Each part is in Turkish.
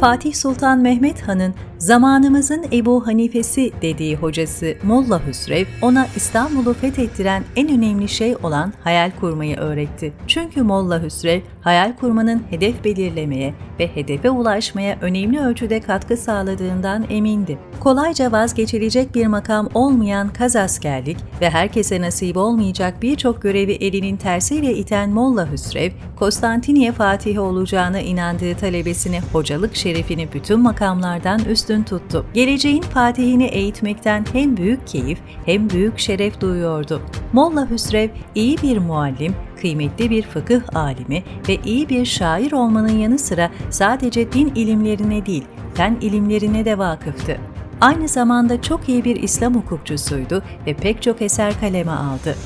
Fatih Sultan Mehmet Han'ın zamanımızın Ebu Hanifesi dediği hocası Molla Hüsrev ona İstanbul'u fethettiren en önemli şey olan hayal kurmayı öğretti. Çünkü Molla Hüsrev hayal kurmanın hedef belirlemeye ve hedefe ulaşmaya önemli ölçüde katkı sağladığından emindi. Kolayca vazgeçilecek bir makam olmayan kazaskerlik ve herkese nasip olmayacak birçok görevi elinin tersiyle iten Molla Hüsrev, Konstantiniye Fatihi olacağına inandığı talebesine hocalık şerefini bütün makamlardan üstün tuttu. Geleceğin Fatihini eğitmekten hem büyük keyif hem büyük şeref duyuyordu. Molla Hüsrev iyi bir muallim, kıymetli bir fıkıh alimi ve iyi bir şair olmanın yanı sıra sadece din ilimlerine değil, fen ilimlerine de vakıftı. Aynı zamanda çok iyi bir İslam hukukçusuydu ve pek çok eser kaleme aldı.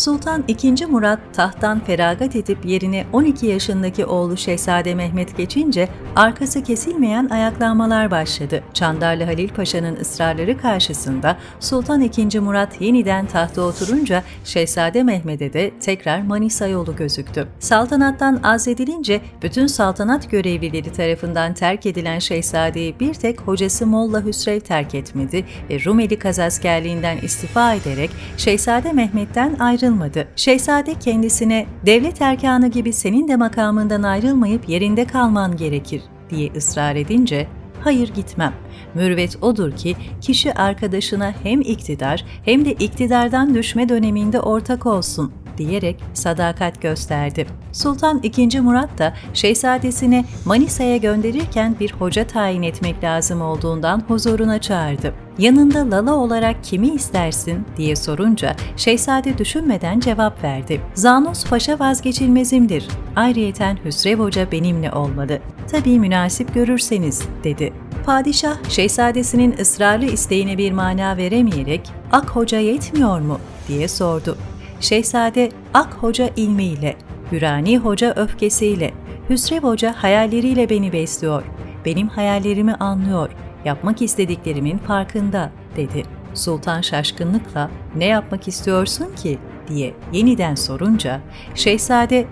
Sultan II. Murat tahttan feragat edip yerine 12 yaşındaki oğlu Şehzade Mehmet geçince arkası kesilmeyen ayaklanmalar başladı. Çandarlı Halil Paşa'nın ısrarları karşısında Sultan II. Murat yeniden tahta oturunca Şehzade Mehmet'e de tekrar Manisa yolu gözüktü. Saltanattan azledilince bütün saltanat görevlileri tarafından terk edilen Şehzade'yi bir tek hocası Molla Hüsrev terk etmedi ve Rumeli kazaskerliğinden istifa ederek Şehzade Mehmet'ten ayrılmadı. Şehzade kendisine devlet erkanı gibi senin de makamından ayrılmayıp yerinde kalman gerekir diye ısrar edince hayır gitmem. Mürvet odur ki kişi arkadaşına hem iktidar hem de iktidardan düşme döneminde ortak olsun diyerek sadakat gösterdi. Sultan II. Murat da şehzadesini Manisa'ya gönderirken bir hoca tayin etmek lazım olduğundan huzuruna çağırdı. Yanında Lala olarak kimi istersin diye sorunca şehzade düşünmeden cevap verdi. Zanos Paşa vazgeçilmezimdir. Ayrıyeten Hüsrev Hoca benimle olmalı. Tabii münasip görürseniz dedi. Padişah şehzadesinin ısrarlı isteğine bir mana veremeyerek Ak Hoca yetmiyor mu diye sordu. Şehzade Ak Hoca ilmiyle, Hürani Hoca öfkesiyle, Hüsrev Hoca hayalleriyle beni besliyor. Benim hayallerimi anlıyor. Yapmak istediklerimin farkında, dedi. Sultan şaşkınlıkla ne yapmak istiyorsun ki diye yeniden sorunca şehzade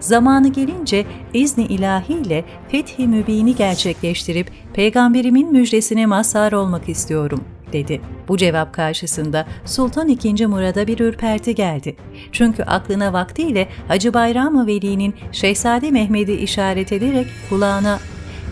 zamanı gelince izni ilahiyle fethi mübini gerçekleştirip peygamberimin müjdesine mazhar olmak istiyorum dedi. Bu cevap karşısında Sultan II. Murad'a bir ürperti geldi. Çünkü aklına vaktiyle Hacı Bayram Veli'nin Şehzade Mehmet'i işaret ederek kulağına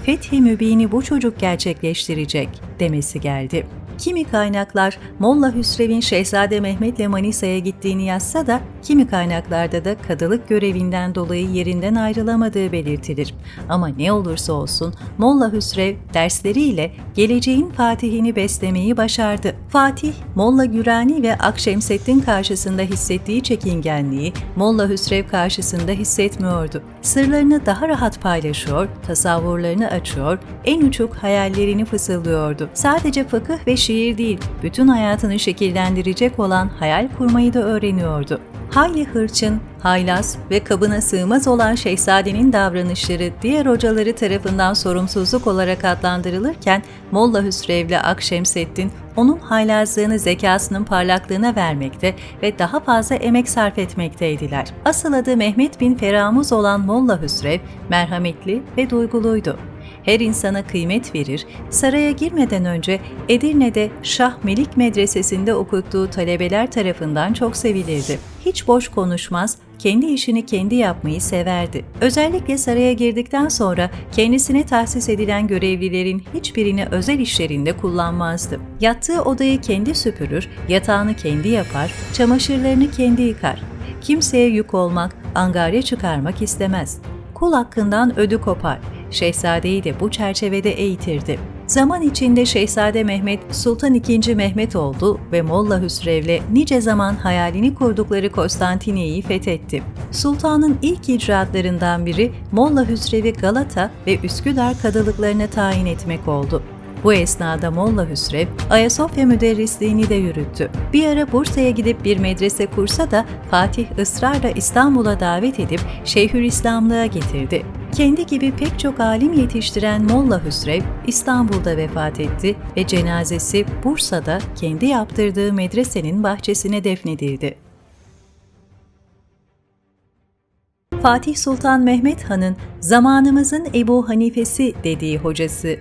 Fethi Mübini bu çocuk gerçekleştirecek demesi geldi. Kimi kaynaklar Molla Hüsrev'in Şehzade Mehmet'le Manisa'ya gittiğini yazsa da kimi kaynaklarda da kadılık görevinden dolayı yerinden ayrılamadığı belirtilir. Ama ne olursa olsun Molla Hüsrev dersleriyle geleceğin Fatih'ini beslemeyi başardı. Fatih, Molla Gürani ve Akşemseddin karşısında hissettiği çekingenliği Molla Hüsrev karşısında hissetmiyordu. Sırlarını daha rahat paylaşıyor, tasavvurlarını açıyor, en uçuk hayallerini fısıldıyordu. Sadece fıkıh ve şiir değil, bütün hayatını şekillendirecek olan hayal kurmayı da öğreniyordu. Hayli hırçın, haylaz ve kabına sığmaz olan şehzadenin davranışları diğer hocaları tarafından sorumsuzluk olarak adlandırılırken Molla Hüsrev'le Akşemseddin onun haylazlığını zekasının parlaklığına vermekte ve daha fazla emek sarf etmekteydiler. Asıl adı Mehmet bin Feramuz olan Molla Hüsrev merhametli ve duyguluydu her insana kıymet verir, saraya girmeden önce Edirne'de Şah Melik Medresesi'nde okuttuğu talebeler tarafından çok sevilirdi. Hiç boş konuşmaz, kendi işini kendi yapmayı severdi. Özellikle saraya girdikten sonra kendisine tahsis edilen görevlilerin hiçbirini özel işlerinde kullanmazdı. Yattığı odayı kendi süpürür, yatağını kendi yapar, çamaşırlarını kendi yıkar. Kimseye yük olmak, angarya çıkarmak istemez. Kul hakkından ödü kopar Şehzadeyi de bu çerçevede eğitirdi. Zaman içinde Şehzade Mehmet Sultan II. Mehmet oldu ve Molla Hüsrev'le nice zaman hayalini kurdukları Konstantiniye'yi fethetti. Sultanın ilk icraatlarından biri Molla Hüsrev'i Galata ve Üsküdar kadılıklarına tayin etmek oldu. Bu esnada Molla Hüsrev, Ayasofya müderrisliğini de yürüttü. Bir ara Bursa'ya gidip bir medrese kursa da Fatih ısrarla İstanbul'a davet edip Şeyhülislamlığa getirdi. Kendi gibi pek çok alim yetiştiren Molla Hüsrev İstanbul'da vefat etti ve cenazesi Bursa'da kendi yaptırdığı medresenin bahçesine defnedildi. Fatih Sultan Mehmet Han'ın zamanımızın Ebu Hanifesi dediği hocası